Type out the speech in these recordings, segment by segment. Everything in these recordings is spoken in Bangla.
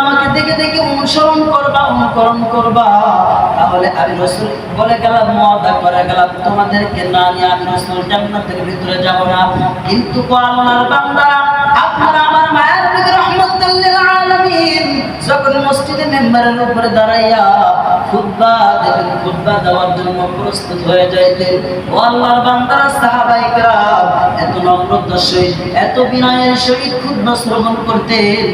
আমাকে দেখে দেখে অনুসরণ করবা, অনুকরণ করবা। তাহলে আমি রসুল বলে গেলাম, মদা করে গেলাম, তোমাদেরকে না নিয়ে আমি রসুল জান্নাতের ভিতরে যাব না। কিন্তু আল্লাহর বান্দারা, আপনারা আমার মায়ের আলামিন। যখন মসজিদে মেম্বারের উপরে দাঁড়াইয়া খুতবা দেবেন, খুতবা দেওয়ার জন্য প্রস্তুত হয়ে যাইতেন ও আল্লাহর বান্দারা, সাহাবায়ে কেরাম এত নম্রতার সহিত এত বিনয়ের সহিত খুতবা শ্রবণ করতেন,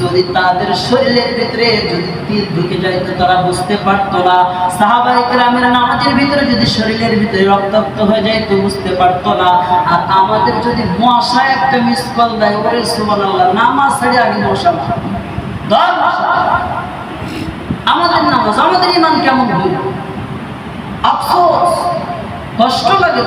যদি তাদের শরীরের ভিতরে যদি তীর ঢুকে যাইতো, তারা বুঝতে পারতো না। সাহাবায়ে কেরামের নামাজের ভিতরে যদি শরীরের ভিতরে রক্তাক্ত হয়ে যাইতো, বুঝতে পারতো না। আর আমাদের যদি মশা একটা মিস কল দেয়, ওরে সুবহানাল্লাহ, নামাজ ছেড়ে আগে মশা আমাদের নামাজ, আমাদের ইমান কেমন হইল? আফসোস, কষ্ট লাগে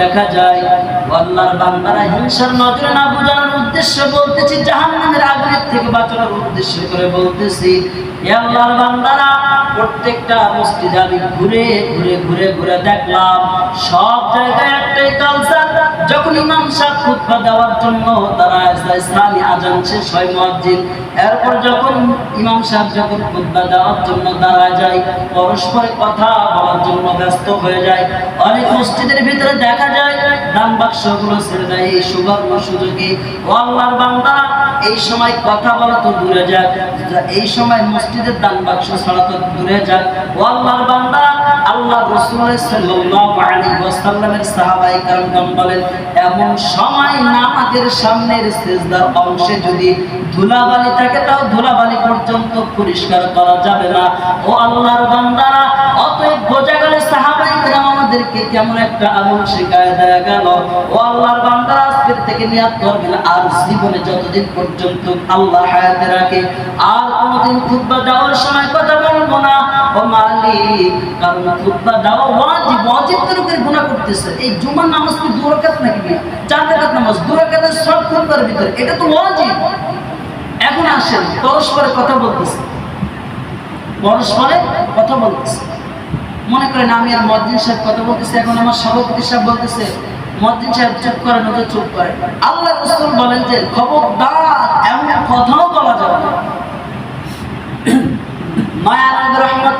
দেখা যায়। হিংসার নজরে না বোঝানোর উদ্দেশ্য বলতেছি, জাহান্নামের আগুনের থেকে বাঁচানোর উদ্দেশ্য করে বলতেছি আল্লাহর বান্দারা, প্রত্যেকটা মসজিদে আমি ঘুরে ঘুরে ঘুরে ঘুরে দেখলাম, সব জায়গায় একটাই কালচার যখন ইমাম সাহেব খুতবা দেওয়ার জন্য তারা ইসলামী আজান শেষ হয় মুয়াজ্জিন। এরপর যখন ইমাম সাহেব যখন খুতবা দেওয়ার জন্য দাঁড়ায় যায় পরস্পরে কথা বলার জন্য ব্যস্ত হয়ে যায়। অনেক মসজিদের ভিতরে দেখা যায়, দান বাক্সগুলো ছেড়ে দেয়, এই সুবর্ণ সুযোগে। ও আল্লাহর বান্দা, এই সময় কথা বলা তো দূরে যাক, এই সময় মসজিদের দান বাক্স ছাড়া তো দূরে যাক। ও আল্লাহর বান্দা আল্লাহ রসুল সাল্লাল্লাহু আলাইহি সময় পরিষ্কার করা যাবে না। ও আল্লাহর বান্দারা, অতএব বোঝা গেল আমাদেরকে কেমন একটা আমল শেখায় দেয়া গেল। ও আল্লাহর বান্দারা আজকের থেকে নিয়াত করবেন, আর জীবনে যতদিন পর্যন্ত আল্লাহ হায়াতে রাখে, আর কোনোদিন খুতবা দেওয়ার সময় কথা বলব না। মনে করেন আমি আর মদ্দিন সাহেব কথা বলতেছি, এখন আমার সভাপতি সাহেব বলতেছে, মদ্দিন সাহেব চুপ করেন ওদের চুপ করে। আল্লাহ বলেন যে, খবরদার এমন কথাও বলা যাবে না।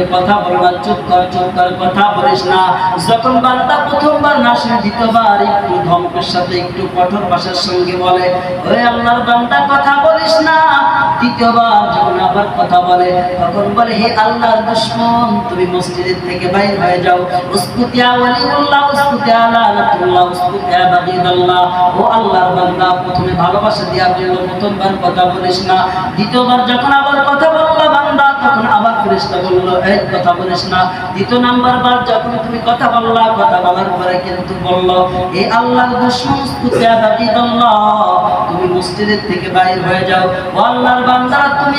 ভিতরে কথা বলবা চুপ কর চুপ কর কথা বলিস না। যখন বান্দা প্রথমবার না দ্বিতীয়বার একটু ধমকের সাথে একটু কঠোর ভাষার সঙ্গে বলে ওই আল্লাহর বান্দা, কথা বলিস না। তৃতীয়বার যখন আবার কথা বলে, তখন বলে, হে আল্লাহর দুশ্মন, তুমি মসজিদের থেকে বাইর হয়ে যাও। উসকুতিয়া ওয়ালিউল্লাহ, উসকুতিয়া লানাতুল্লাহ উসকুতিয়া বাগিদাল্লাহ। ও আল্লাহর বান্দা, প্রথমে ভালোবাসা দিয়া বলল প্রথমবার কথা বলিস না। দ্বিতীয়বার যখন আবার কথা আবার বলল এক কথা বলিস না। দ্বিতীয় নাম্বার বার যখন তুমি কথা বললা, কথা বলার পরে কিন্তু বলল, এ আল্লাহ তুমি মসজিদের থেকে বাইর হয়ে যাও। ও আল্লাহর বান্দা, তুমি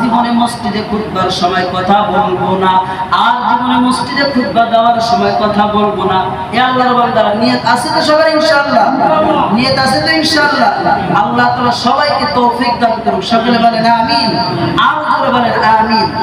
জীবনে মসজিদে খুতবার সময় কথা বলব না। আর জীবনে মসজিদে খুতবা দেওয়ার সময় কথা বলব না। এ আল্লাহর বান্দারা নিয়ত আছে তো সবার ইনশাআল্লাহ? নিয়ত আছে তো ইনশাআল্লাহ? আল্লাহ তাআলা সবাইকে তৌফিক দান করুক। সকলে বলেন আমিন। আর বলেন আমিন।